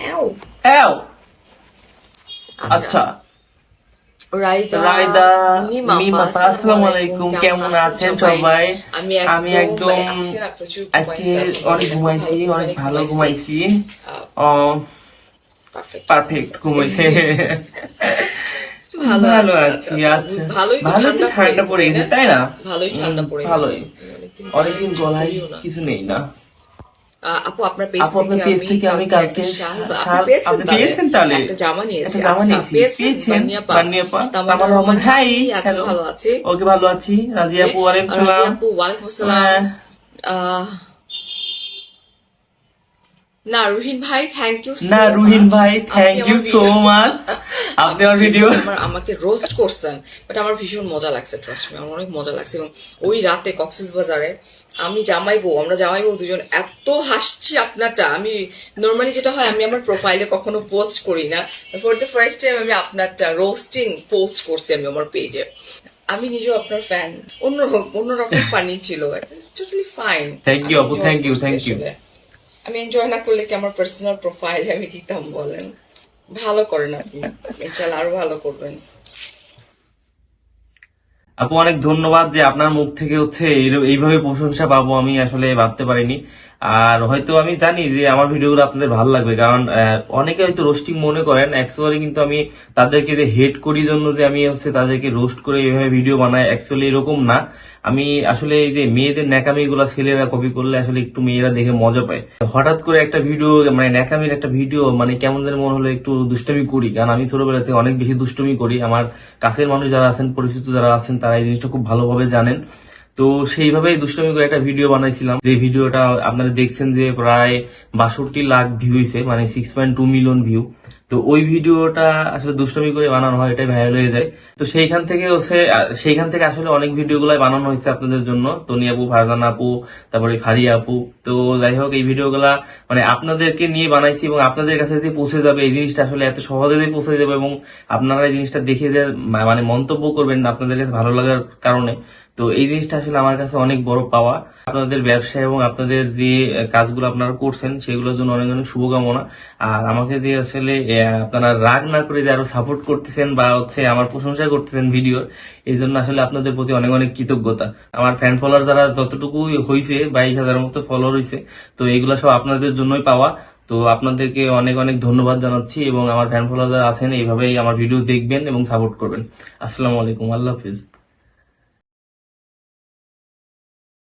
এও আচ্ছা। আসসালামু আলাইকুম কেমন আছেন সবাই? আমি একদম মানে আজকে অনেক ঘুমাইছি। অনেক ভালো ঘুমাইছি। পারফেক্ট ঘুমাইছে। ভালো আছি, ভালোই ঠান্ডা পড়ে গেছে, তাই না? ভালোই ঠান্ডা পড়ে গেছে। অনেকদিন গলায় কিছু নেই না। আপু আপনার পেজ থেকে আমি কালকে আপনি পেয়েছেন তাহলে? পেয়েছেন তাহলে? একটা জামা নিয়েছি। জামা আচ্ছা নিয়েছি। পেয়েছেন? বানিয়াপা তামান্না রহমান হাই আছে ভালো আছে? ওকে ভালো আছি। রাজি আপু ওয়ালাইকুম রাজি সালাম। আপু ওয়ালাইকুম আসসালাম হ্যাঁ। না রুহিন ভাই থ্যাংক ইউ না রুহিন ভাই থ্যাংক ইউ সো মাচ আপনি আমার ভিডিও আমাকে রোস্ট করছেন। বাট আমার ভীষণ মজা লাগছে ট্রাস্ট মি আমার অনেক মজা লাগছে। এবং ওই রাতে কক্সেস বাজারে আমি জামাই বউ আমরা জামাই বউ দুজন এত হাসছি আপনারটা। আমি নর্মালি যেটা হয় আমি আমার প্রোফাইলে কখনো পোস্ট করি না। ফর দ্য ফার্স্ট টাইম আমি আপনারটা রোস্টিং পোস্ট করছি আমি আমার পেজে আমি নিজেও আপনার ফ্যান অন্যরকম অন্যরকম ফানি ছিল। টোটালি ফাইন থ্যাংক ইউ আপু, thank you, thank you. আমি এনজয় না করলে কি আমার পার্সোনাল প্রোফাইল আমি দিতাম বলেন? ভালো করেন আপনি। ইনশাল্লাহ আরও ভালো করবেন। আপু, অনেক ধন্যবাদ যে আপনার মুখ থেকে হচ্ছে এইভাবে প্রশংসা পাবো আমি, আসলে ভাবতে পারিনি। আর হয়তো আমি জানি যে আমার ভিডিওগুলো আপনাদের ভালো লাগবে, কারণ অনেকে হয়তো রোস্টিং মনে করেন অ্যাকচুয়ালি কিন্তু আমি তাদেরকে যে হেট করি জন্য যে আমি হচ্ছে তাদেরকে রোস্ট করে এইভাবে ভিডিও বানাই অ্যাকচুয়ালি এরকম না। আমি আসলে এই যে মেয়েদের ন্যাকামি গুলা ছেলেরা কপি করলে আসলে একটু মেয়েরা দেখে মজা পায়। হঠাৎ করে একটা ভিডিও মানে ন্যাকামির একটা ভিডিও মানে কেমন যেন মনে হলো একটু দুষ্টমি করি, কারণ আমি ছোটবেলা থেকে অনেক বেশি দুষ্টমি করি। আমার কাছের মানুষ যারা আছেন, পরিচিত যারা আছেন, তারা এই জিনিসটা খুব ভালোভাবে জানেন। তো সেইভাবেই দুষ্টমি করে একটা ভিডিও বানাইছিলাম। যে ভিডিওটা আপনারা দেখছেন যে প্রায় বাষট্টি লাখ ভিউ হয়েছে মানে six point two million view তো ওই ভিডিওটা আসলে দুষ্টমি করে বানানো হয়, এটাই ভাইরাল হয়ে যায়। তো সেইখান থেকে হচ্ছে সেইখান থেকে আসলে অনেক ভিডিও গুলাই বানানো হয়েছে আপনাদের জন্য। তনি আপু, ফারজান আপু, তারপরে ফারিয়া আপু। তো যাই হোক, এই ভিডিওগুলা মানে আপনাদেরকে নিয়ে বানাইছি এবং আপনাদের কাছে যদি পৌঁছে যাবে, এই জিনিসটা আসলে এত সহজে পৌঁছে যাবে এবং আপনারা এই জিনিসটা দেখে যে মানে মন্তব্য করবেন আপনাদের কাছে ভালো লাগার কারণে। তো এই জিনিসটা আসলে আমার কাছে অনেক বড় পাওয়া। আপনাদের ব্যবসা এবং আপনাদের যে কাজগুলো আপনারা করছেন, সেগুলোর জন্য অনেক অনেক শুভকামনা। আর আমাকে যে আসলে আপনারা রাগ না করে যে আরও সাপোর্ট করতেছেন বা হচ্ছে আমার প্রশংসা করতেছেন ভিডিওর, এই জন্য আসলে আপনাদের প্রতি অনেক অনেক কৃতজ্ঞতা। আমার ফ্যান ফলোয়ার যারা যতটুকু হয়েছে বাইশ হাজারের মতো ফলোয়ার হয়েছে তো এগুলো সব আপনাদের জন্যই পাওয়া। তো আপনাদেরকে অনেক অনেক ধন্যবাদ জানাচ্ছি এবং আমার ফ্যান ফলোয়ার যারা আছেন, এইভাবেই আমার ভিডিও দেখবেন এবং সাপোর্ট করবেন। আসসালামু আলাইকুম, আল্লাহ হাফিজ।